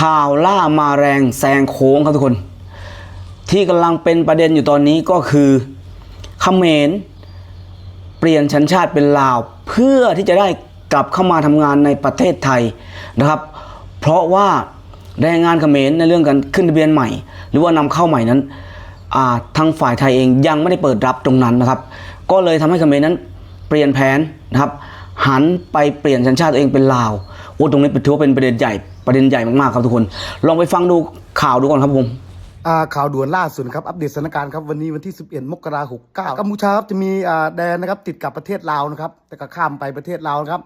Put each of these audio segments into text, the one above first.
ข่าวล่ามาแรงแซงโค้งครับทุกคน ที่กำลังเป็นประเด็นอยู่ตอนนี้ก็คือเขมรเปลี่ยนชันชาติเป็นลาว เพื่อที่จะได้กลับเข้ามาทำงานในประเทศไทยนะครับ เพราะว่าแรงงานเขมรในเรื่องการขึ้นทะเบียนใหม่ หรือว่านำเข้าใหม่นั้นทางฝ่ายไทยเองยังไม่ได้เปิดรับตรงนั้นนะครับ ก็เลยทำให้เขมรนั้นเปลี่ยนแผนนะครับหันไปเปลี่ยนสัญชาติตัวเองเป็นลาวโอ้ตรงนี้ถือว่าเป็นประเด็นใหญ่ ประเด็นใหญ่มากๆครับทุกคน ลองไปฟังดูข่าวดูก่อนครับผมอ่าข่าวด่วนล่าสุดครับอัปเดตสถานการณ์ครับวันนี้วันที่ 11 มกราคม69กัมพูชาครับจะมีอ่าแดนนะครับติดกับประเทศลาวนะครับ แต่ก็ข้ามไปประเทศลาวนะครับ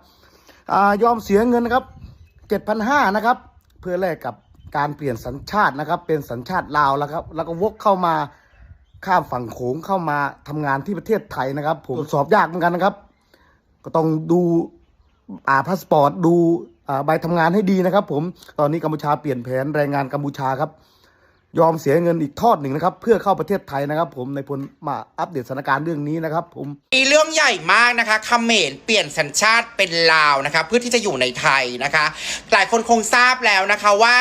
อ่ายอมเสียเงินนะครับ7,500นะครับ เพื่อแลกกับการเปลี่ยนสัญชาตินะครับ เป็นสัญชาติลาวแล้วครับ แล้วก็วกเข้ามาข้ามฝั่งโขงเข้ามาทำงานที่ประเทศไทยนะครับ ผมตรวจสอบยากเหมือนกันนะครับ ก็ต้องดูอ่าพาสปอร์ตดู ใบทำงานให้ดีนะครับ ผมตอนนี้กัมพูชาเปลี่ยนแผนแรงงานกัมพูชาครับ ยอมเสียเงินอีกทอดหนึ่งนะครับ เพื่อเข้าประเทศไทยนะครับ ผมในพลมาอัปเดตสถานการณ์เรื่องนี้นะครับ ผมมีเรื่องใหญ่มากนะคะเขมรเปลี่ยนสัญชาติเป็นลาวนะคะเพื่อที่จะอยู่ในไทยนะคะ หลายคนคงทราบแล้วนะคะว่า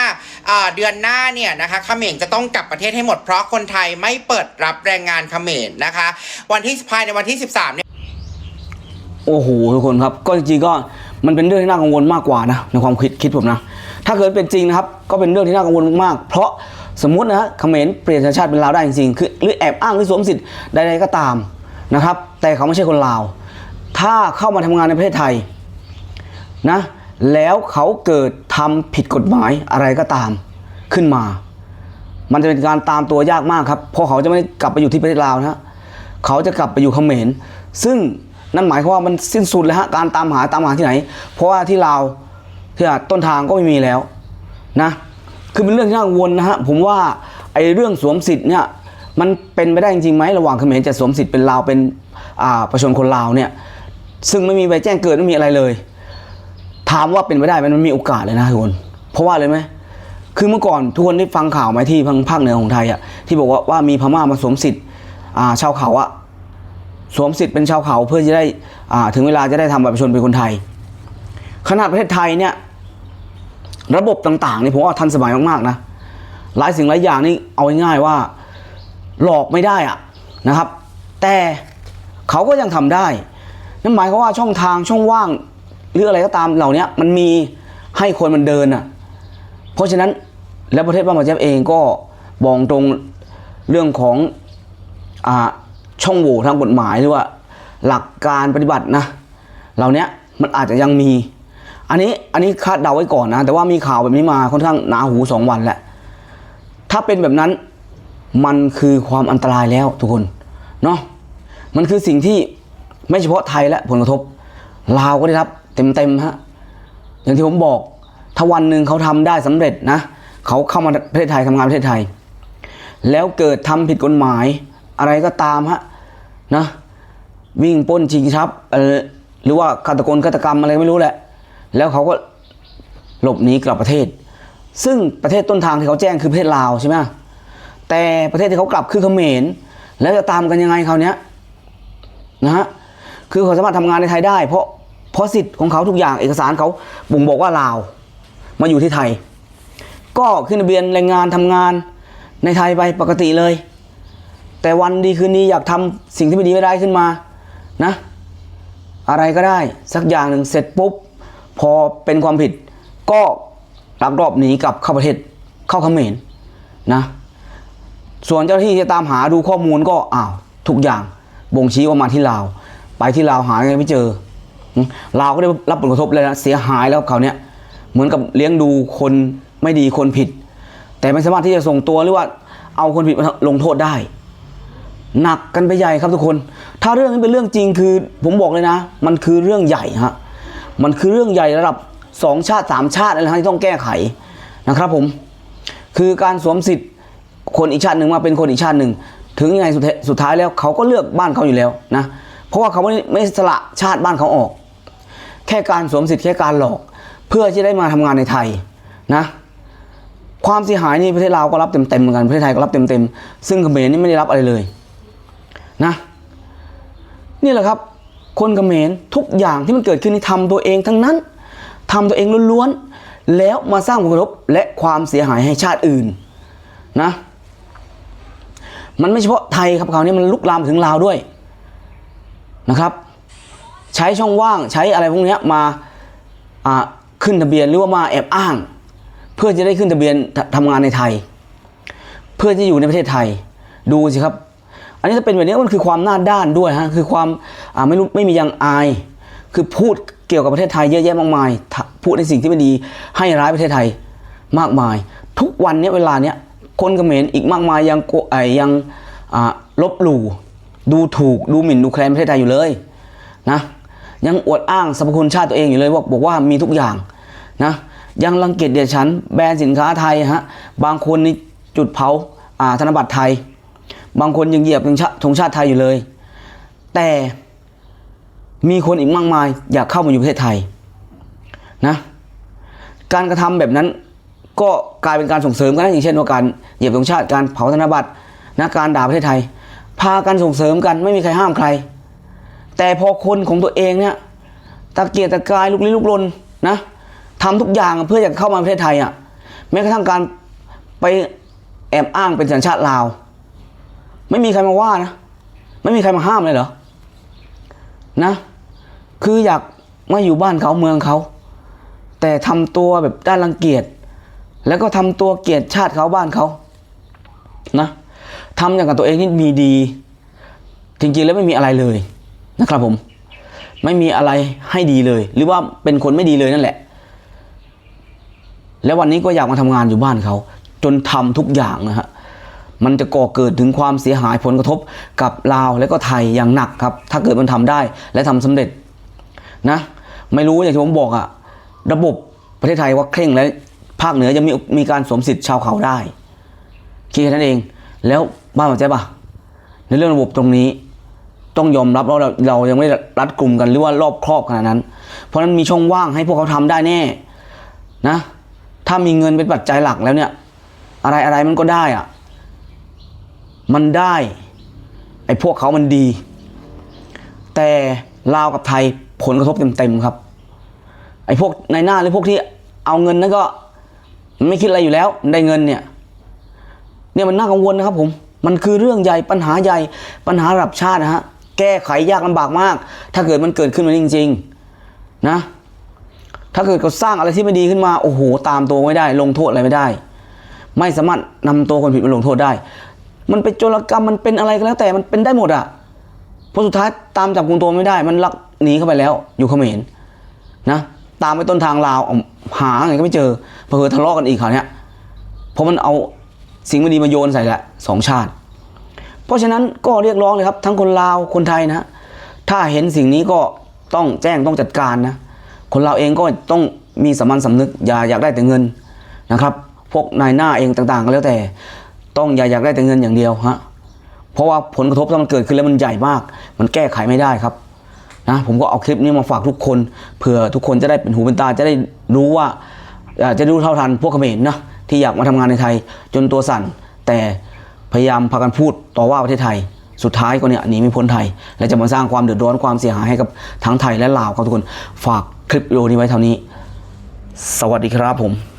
เอ่อเดือนหน้าเนี่ยนะคะเขมรจะต้องกลับประเทศให้หมดเพราะคนไทยไม่เปิดรับแรงงานเขมรนะคะ วันที่ภายในวันที่ 13เนี่ยโอ้โหทุกคนครับก็จริงๆก็ มันเป็นเรื่องที่น่ากังวลมากกว่านะในความคิดคิดผมนะ ถ้าเกิดเป็นจริงนะครับ ก็เป็นเรื่องที่น่ากังวลมากๆเพราะสมมตินะเขมรเปลี่ยนสัญชาติเป็นลาวได้จริงๆคือหรือแอบอ้างหรือสวมสิทธิ์ใดๆก็ตามนะครับ แต่เขาไม่ใช่คนลาว ถ้าเข้ามาทำงานในประเทศไทยนะแล้วเขาเกิดทำผิดกฎหมายอะไรก็ตามขึ้นมา มันจะเป็นการตามตัวยากมากครับเพราะเขาจะไม่กลับไปอยู่ที่ประเทศลาวนะเขาจะกลับไปอยู่เขมรซึ่ง นั่นหมายความว่ามันสิ้นสุดแล้วฮะการตามหาตามหาที่ไหน เพราะว่าที่ลาวที่ต้นทางก็ไม่มีแล้วนะคือเป็นเรื่องที่น่ากังวลนะฮะผมว่าไอ้เรื่องสวมสิทธิ์เนี่ยมันเป็นไปได้จริงไหมระหว่างเขมรจะสวมสิทธิ์เป็นลาวเป็นประชาชนคนลาวเนี่ยซึ่งไม่มีใบแจ้งเกิดไม่มีอะไรเลย ถามว่าเป็นไปได้ไหมมันมีโอกาสเลยนะทุกคนเพราะว่าอะไรไหมคือเมื่อก่อนทุกคนได้ฟังข่าวไหมที่ทางภาคเหนือของไทยอะที่บอกว่าว่ามีพม่ามาสวมสิทธิ์ชาวเขาอะ สวมสิทธิ์เป็นชาวเขาเพื่อจะได้ถึงเวลาจะได้ทำบัตรประชาชนเป็นคนไทย ขนาดประเทศไทยเนี่ยระบบต่างๆนี่ผมว่าทันสมัยมากๆนะหลายสิ่งหลายอย่างนี่เอาง่ายๆว่าหลอกไม่ได้อะนะครับ แต่เขาก็ยังทำได้นั่นหมายความว่าช่องทางช่องว่างหรืออะไรก็ตามเหล่านี้มันมีให้คนมันเดินอะเพราะฉะนั้นแล้วประเทศบ้านมาเจ็บเองก็บอกตรงเรื่องของอา ช่องโหว่ทางกฎหมายหรือว่า หลักการปฏิบัตินะเหล่านี้มันอาจจะยังมี อันนี้อันนี้คาดเดาไว้ก่อนนะ แต่ว่ามีข่าวแบบนี้มาค่อนข้างหนาหูสองวันแหละถ้าเป็นแบบนั้นมันคือความอันตรายแล้วทุกคนเนาะมันคือสิ่งที่ไม่เฉพาะไทยและผลกระทบลาวก็ได้รับเต็มๆฮะอย่างที่ผมบอก ถ้าวันหนึ่งเขาทำได้สำเร็จนะเขาเข้ามาประเทศไทยทำงานประเทศไทย แล้วเกิดทำผิดกฎหมายอะไรก็ตามฮะ นะวิ่งป้นชิงทรัพย์หรือว่าฆาตกรฆาตกรรมอะไรไม่รู้แหละ แล้วเขาก็หลบหนีกลับประเทศ ซึ่งประเทศต้นทางที่เขาแจ้งคือประเทศลาวใช่ไหมแต่ประเทศที่เขากลับคือเขมร แล้วจะตามกันยังไงคราเนี้ยนะฮะคือเขาสามารถทำงานในไทยได้ เพราะเพราะสิทธิ์ของเขาทุกอย่างเอกสารเขาบ่งบอกว่าลาว มาอยู่ที่ไทย ก็ขึ้นทะเบียนแรงงานทำงานในไทยไปปกติเลย แต่วันดีคืนนี้อยากทำสิ่งที่ไม่ดีไม่ได้ขึ้นมานะ อะไรก็ได้สักอย่างหนึ่งเสร็จปุ๊บ พอเป็นความผิด ก็ลักลอบหนีกลับเข้าประเทศเข้าเขมรนะ ส่วนเจ้าหน้าที่จะตามหาดูข้อมูลก็อ้าวทุกอย่างบ่งชี้ว่ามาที่ลาว ไปที่ลาวหายไงไม่เจอลาวก็ได้รับผลกระทบเลยนะเสียหายแล้วเขาเนี่ยเหมือนกับเลี้ยงดูคนไม่ดีคนผิด แต่ไม่สามารถที่จะส่งตัวหรือว่าเอาคนผิดมาลงโทษได้ หนักกันไปใหญ่ครับทุกคน ถ้าเรื่องนี้เป็นเรื่องจริงคือ ผมบอกเลยนะ มันคือเรื่องใหญ่ฮะมันคือเรื่องใหญ่ระดับสองชาติสามชาติอะไรที่ต้องแก้ไขนะครับผม คือการสวมสิทธิ์คนอีกชาติหนึ่งมาเป็นคนอีกชาติหนึ่ง ถึงยังไงสุดท้ายสุดท้ายแล้วเขาก็เลือกบ้านเขาอยู่แล้วนะ เพราะว่าเขาไม่ไม่สละชาติบ้านเขาออก แค่การสวมสิทธิ์แค่การหลอก เพื่อที่ได้มาทำงานในไทยนะความเสียหายนี่ประเทศลาวก็รับเต็มๆเหมือนกันประเทศไทยก็รับเต็มๆซึ่งเขมรนี่ไม่ได้รับอะไรเลย นะนี่แหละครับ คนกเมรทุกอย่างที่มันเกิดขึ้นนี่ทำตัวเองทั้งนั้นทำตัวเองล้วนๆแล้วมาสร้างผลกระทบและความเสียหายให้ชาติอื่นนะมันไม่เฉพาะไทยครับคราวนี้มันลุกลามถึงลาวด้วยนะครับ ใช้ช่องว่างใช้อะไรพวกนี้มาขึ้นทะเบียนหรือว่ามาแอบอ้าง เพื่อจะได้ขึ้นทะเบียนททำงานในไทย เพื่อจะอยู่ในประเทศไทยดูสิครับ อันนี้ถ้าเป็นแบบนี้มันคือความหน้าด้านด้วยฮะคือความไม่รู้ไม่มียังอาย คือพูดเกี่ยวกับประเทศไทยเยอะแยะมากมาย พูดในสิ่งที่ไม่ดีให้ร้ายประเทศไทยมากมาย ทุกวันนี้เวลาเนี้ยคนเขมรอีกมากมายยังไอยังลบหลู่ดูถูกดูหมิ่นดูแคลนประเทศไทยอยู่เลยนะยังอวดอ้างสรรพคุณชาติตัวเองอยู่เลยว่าบอกว่ามีทุกอย่างนะยังรังเกียจเดียดฉันแบรนด์สินค้าไทยฮะบางคนนี่จุดเผาธนบัตรไทย บางคนยังเหยียบธงชาธงชาติไทยอยู่เลย แต่มีคนอีกมากมายอยากเข้ามาอยู่ประเทศไทยนะการกระทำแบบนั้นก็กลายเป็นการส่งเสริมกันอย่างเช่นว่าการเหยียบธงชาติการเผาธนบัตรนะการด่าประเทศไทย พากันส่งเสริมกันไม่มีใครห้ามใคร แต่พอคนของตัวเองเนี่ยตะเกียกตะกายลุกลี้ลุกลนนะทำทุกอย่างเพื่อจะเข้ามาประเทศไทยอะแม้กระทั่งการไปแอบอ้างเป็นสัญชาติลาว ไม่มีใครมาว่านะ ไม่มีใครมาห้ามเลยเหรอ นะ คืออยากมาอยู่บ้านเขาเมืองเขา แต่ทำตัวแบบด้านรังเกียจ แล้วก็ทำตัวเกลียดชาติเขาบ้านเขา นะทำอย่างกับตัวเองนี่มีดี จริงๆแล้วไม่มีอะไรเลยนะครับผม ไม่มีอะไรให้ดีเลย หรือว่าเป็นคนไม่ดีเลยนั่นแหละ แล้ววันนี้ก็อยากมาทำงานอยู่บ้านเขา จนทำทุกอย่างนะฮะ มันจะก่อเกิดถึงความเสียหายผลกระทบกับลาวและก็ไทยอย่างหนักครับ ถ้าเกิดมันทำได้และทำสำเร็จนะไม่รู้อย่างที่ผมบอกอะระบบประเทศไทยว่าเคร่งและภาคเหนือยังมีมีการสวมสิทธิ์ชาวเขาได้คิดแค่นั้นเอง แล้วบ้านเข้าใจปะในเรื่องระบบตรงนี้ ต้องยอมรับเราเรายังไม่ได้รัดกลุ่มกันหรือว่ารอบครอบขนาดนั้น เพราะฉะนั้นมีช่องว่างให้พวกเขาทำได้แน่นะถ้ามีเงินเป็นปัจจัยหลักแล้วเนี่ย อะไรอะไรมันก็ได้อะ มันได้ไอ้พวกเขามันดี แต่ลาวกับไทยผลกระทบเต็มๆครับ ไอ้พวกในหน้าหรือพวกที่เอาเงินนั่นก็ไม่คิดอะไรอยู่แล้วได้เงินเนี่ยเนี่ยมันน่ากังวลนะครับผม มันคือเรื่องใหญ่ปัญหาใหญ่ปัญหาระดับชาตินะฮะแก้ไขยากลำบากมาก ถ้าเกิดมันเกิดขึ้นมาจริง ๆ นะ ถ้าเกิดเขาสร้างอะไรที่ไม่ดีขึ้นมา โอ้โห ตามตัวไม่ได้ ลงโทษอะไรไม่ได้ ไม่สามารถนำตัวคนผิดมาลงโทษได้ มันเป็นโจรกรรมมันเป็นอะไรก็แล้ว แต่มันเป็นได้หมดอะเพราะสุดท้ายตามจับกลุ่มตัวไม่ได้ มันลักหนีเข้าไปแล้ว อยู่เขมรนะตามไปต้นทางลาวเอาหาไงก็ไม่เจอเพื่อทะเลาะกันอีกคราวเนี้ยเพราะมันเอาสิ่งไม่ดีมาโยนใส่ละสองชาติ เพราะฉะนั้นก็เรียกร้องเลยครับ ทั้งคนลาวคนไทยนะถ้าเห็นสิ่งนี้ก็ต้องแจ้งต้องจัดการนะคนเราวเองก็ต้องมีสามัญสำนึกอย่าอยากได้แต่เงินนะครับ พวกนายหน้าเองต่างๆก็แล้วแต่ ต้องอย่าอยากได้แต่เงินอย่างเดียวฮะเพราะว่าผลกระทบที่มันเกิดขึ้นแล้วมันใหญ่มาก มันแก้ไขไม่ได้ครับนะผมก็เอาคลิปนี้มาฝากทุกคนเผื่อทุกคนจะได้เป็นหูเป็นตาจะได้รู้ว่าจะรู้เท่าทันพวกเขมรนะที่อยากมาทำงานในไทย จนตัวสั่น แต่พยายามพากันพูดต่อว่าประเทศไทย สุดท้ายก็เนี่ยหนีไม่พ้นไทย และจะมาสร้างความเดือดร้อนความเสียหายให้กับทั้งไทยและลาวครับทุกคนฝากคลิปวิดีโอนี้ไว้เท่านี้ สวัสดีครับผม